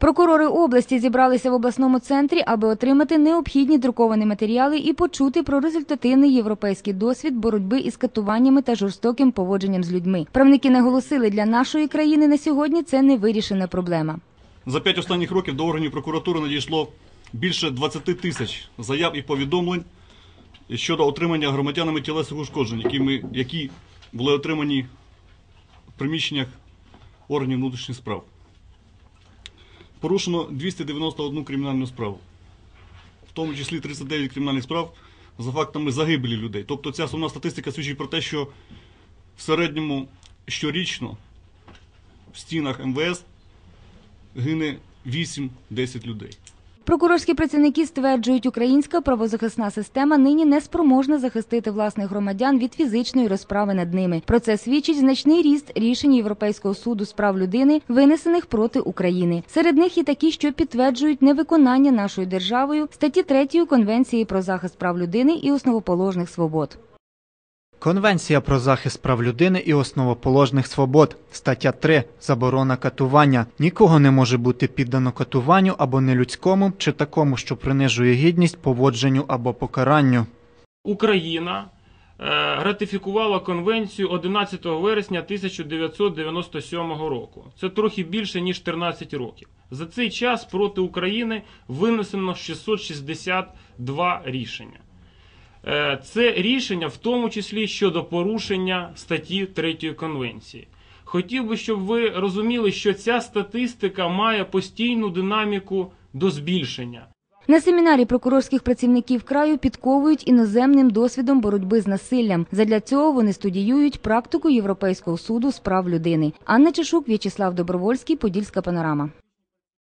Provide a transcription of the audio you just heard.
Прокурори області зібралися в обласному центрі, аби отримати необхідні друковані матеріали і почути про результативний європейський досвід боротьби із катуваннями та жорстоким поводженням з людьми. Правники наголосили, для нашої країни на сьогодні це не вирішена проблема. За п'ять останніх років до органів прокуратури надійшло більше 20 тисяч заяв і повідомлень щодо отримання громадянами тілесних ушкоджень, які, ми, які були отримані в приміщеннях органів внутрішніх справ. Порушено 291 кримінальну справу, в тому числі 39 кримінальних справ за фактами загибелі людей. Тобто ця сумна статистика свідчить про те, що в середньому щорічно в стінах МВС гине 8-10 людей. Прокурорські працівники стверджують, українська правозахисна система нині не спроможна захистити власних громадян від фізичної розправи над ними. Про це свідчить значний ріст рішень Європейського суду з прав людини, винесених проти України. Серед них і такі, що підтверджують невиконання нашою державою статті 3 Конвенції про захист прав людини і основоположних свобод. Конвенція про захист прав людини і основоположних свобод. Стаття 3. Заборона катування. Нікого не може бути піддано катуванню або нелюдському чи такому, що принижує гідність, поводженню або покаранню. Україна е, ратифікувала конвенцію 11 вересня 1997 року. Це трохи більше ніж 13 років. За цей час проти України винесено 662 рішення. Е, Це рішення в тому числі щодо порушення статті 3 конвенції. Хотів би, щоб ви розуміли, що ця статистика має постійну динаміку до збільшення. На семінарі прокурорських працівників краю підковують іноземним досвідом боротьби з насиллям. Задля цього вони студіюють практику Європейського суду з прав людини. Анна Чешук, В'ячеслав Добровольський, Подільська панорама.